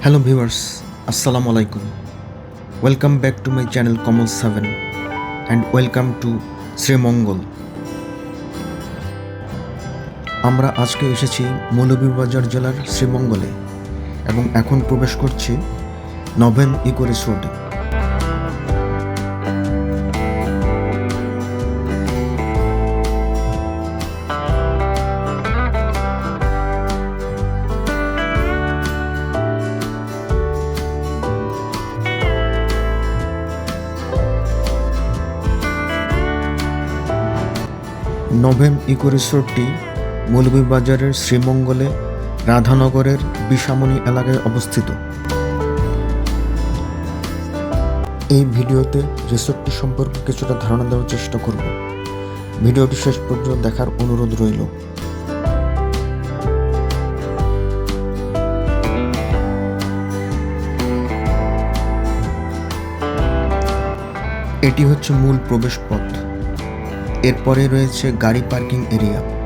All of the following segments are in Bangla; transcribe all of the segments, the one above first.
হ্যালো ভিউয়ার্স আসসালামু আলাইকুম welcome back to my channel Kamal seven and welcome to Sreemangal আমরা আজকে এসেছি মৌলভীবাজার জেলার শ্রীমঙ্গলে এবং এখন প্রবেশ করছি নভেন ইকো রিসোর্টে নভেম ইকো রিসোর্টটি মৌলভীবাজারের শ্রীমঙ্গলে রাধানগরের বিশামণি এলাকায় অবস্থিত। এই ভিডিওতে রিসোর্টটি সম্পর্কে কিছুটা ধারণা দেওয়ার চেষ্টা করব। ভিডিওটি শেষ পর্যন্ত দেখার অনুরোধ রইল। এটি হচ্ছে মূল প্রবেশপথ। এরপরে রয়েছে গাড়ি পার্কিং এরিয়া।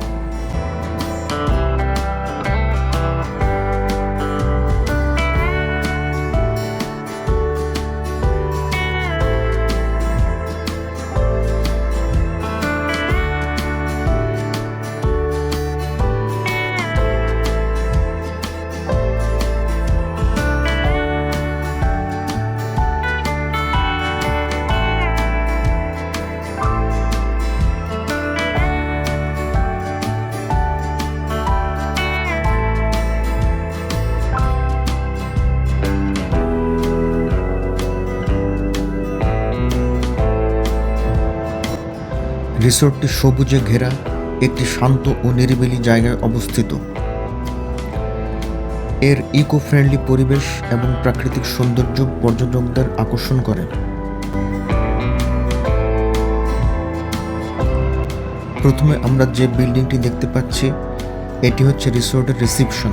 রিসোর্টটি সবুজে ঘেরা, একটি শান্ত ও নিরিবিলি জায়গায় অবস্থিত। এর ইকো ফ্রেন্ডলি পরিবেশ এবং প্রাকৃতিক সৌন্দর্য পর্যটকদের আকর্ষণ করে। প্রথমে আমরা যে বিল্ডিংটি দেখতে পাচ্ছি, এটি হচ্ছে রিসোর্টের রিসিপশন।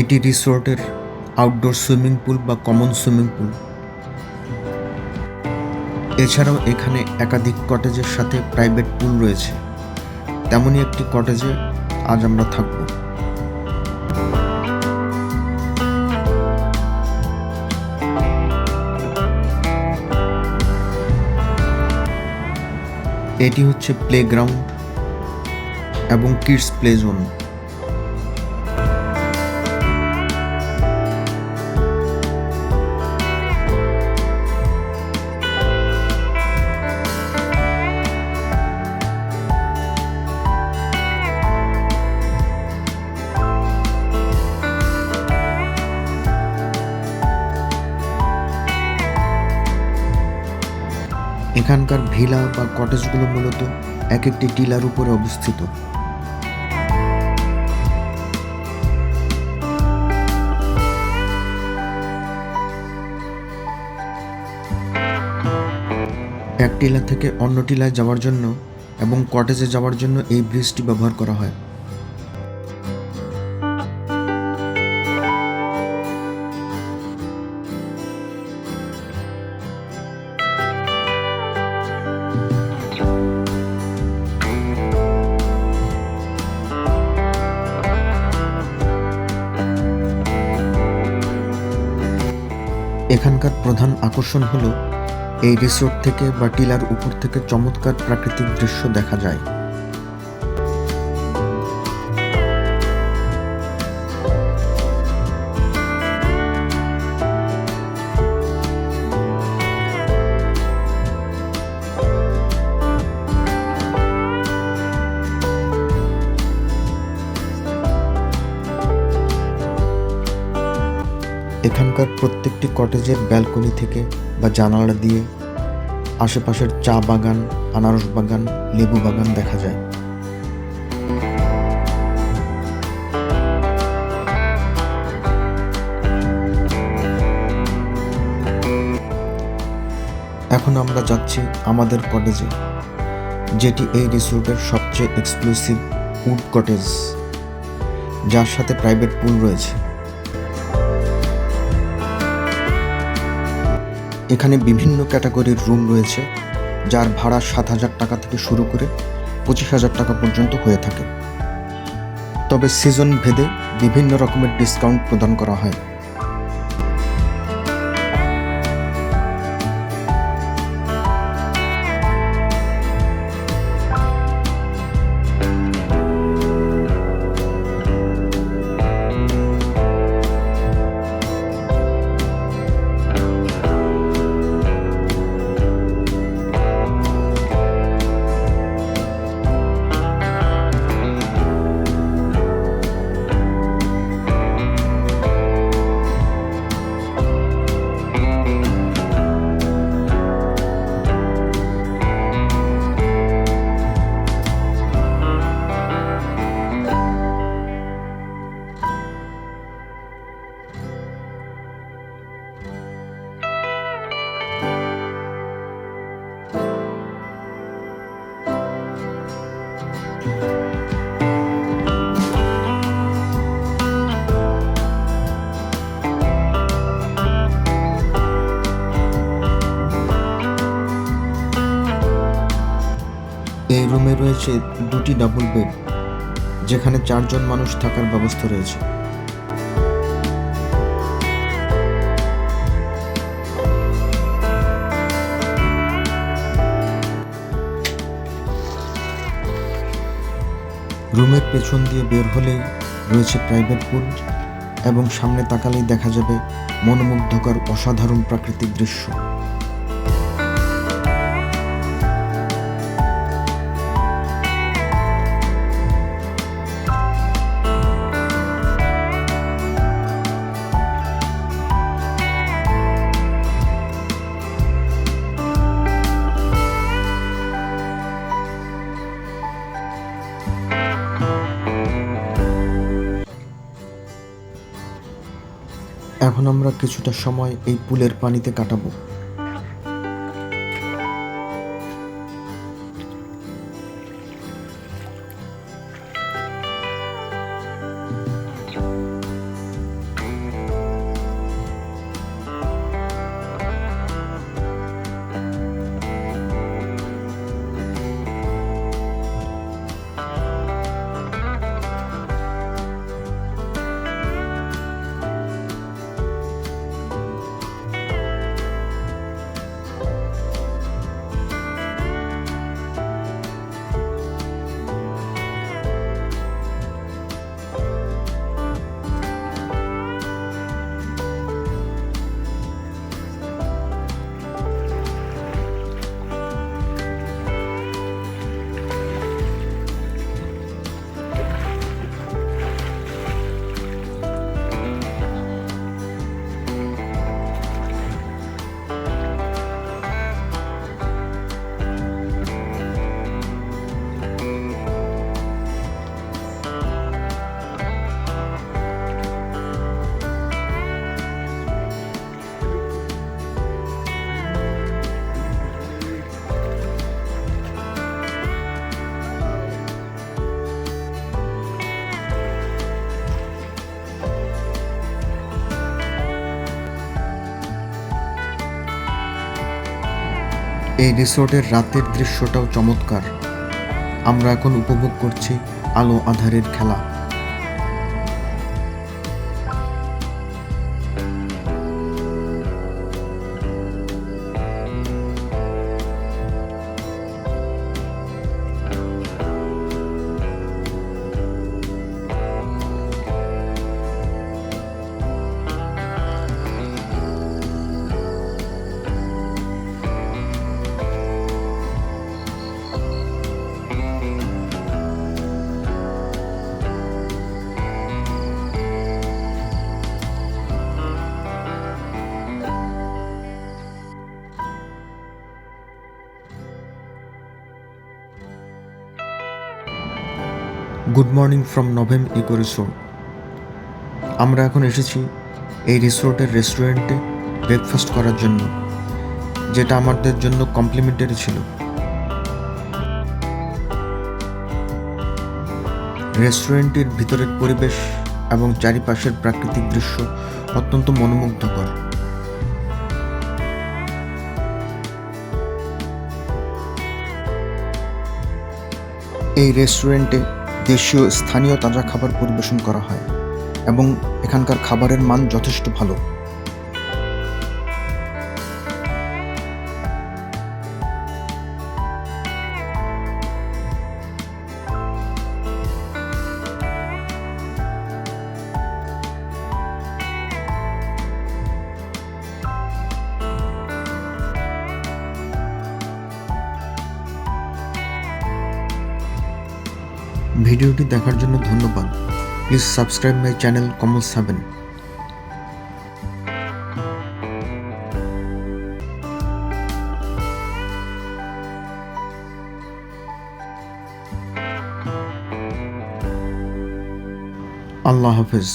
এটি রিসোর্টের আউটডোর সুইমিং পুল বা কমন সুইমিং পুল এছাড়াও এখানে একাধিক কটেজের সাথে প্রাইভেট পুল রয়েছে। তেমনই একটি কটেজে আজ আমরা থাকব। এটি হচ্ছে প্লেগ্রাউন্ড এবং কিডস প্লে জোন এখানকার ভিলা বা কটেজগুলো মূলত এক একটি টিলার উপরে অবস্থিত। এক টিলা থেকে অন্য টিলায় যাওয়ার জন্য এবং কটেজে যাওয়ার জন্য এই ব্রিজটি ব্যবহার করা হয়। এখানকার প্রধান আকর্ষণ হলো, এই রিসোর্ট থেকে বা টিলার উপর থেকে চমৎকার প্রাকৃতিক দৃশ্য দেখা যায়। এখানকার প্রত্যেকটি কটেজের ব্যালকনি থেকে বা জানালা দিয়ে আশেপাশের চা বাগান, আনারস বাগান, লেবু বাগান দেখা যায়। এখন আমরা যাচ্ছি আমাদের কটেজে, যেটি এই রিসোর্টের সবচেয়ে এক্সক্লুসিভ উড কটেজ, যার সাথে প্রাইভেট পুল রয়েছে। এখানে বিভিন্ন ক্যাটাগরির রুম রয়েছে, যার ভাড়া সাত হাজার টাকা থেকে শুরু করে পঁচিশ হাজার টাকা পর্যন্ত হয়ে থাকে। তবে সিজন ভেদে বিভিন্ন রকমের ডিসকাউন্ট প্রদান করা হয়। রুমে রয়েছে দুটি ডাবল বেড যেখানে চারজন মানুষ থাকার ব্যবস্থা রয়েছে। রুমের পেছন দিয়ে বের হলেই রয়েছে প্রাইভেট পুল এবং সামনে তাকালেই দেখা যাবে মনোমুগ্ধকর অসাধারণ প্রাকৃতিক দৃশ্য। এখন আমরা কিছুটা সময় এই পুলের পানিতে কাটাবো। এই রিসোর্টের রাতের দৃশ্যটাও চমৎকার। আমরা এখন উপভোগ করছি আলো আধারের খেলা। Good morning from Novem eco resort আমরা এখন এসেছি এই রিসোর্টের রেস্টুরেন্টে ব্রেকফাস্ট করার জন্য, যেটা আমাদের জন্য কমপ্লিমেন্টারি ছিল। রেস্টুরেন্টটির ভিতরের পরিবেশ এবং চারিপাশের প্রাকৃতিক দৃশ্য অত্যন্ত মনোমুগ্ধকর। এই রেস্টুরেন্টে দেশীয় স্থানীয় তাজা খাবার পরিবেশন করা হয় এবং এখানকার খাবারের মান যথেষ্ট ভালো। ভিডিওটি দেখার জন্য ধন্যবাদ। Please subscribe my channel Kamal সাবেন আল্লাহ হাফেজ।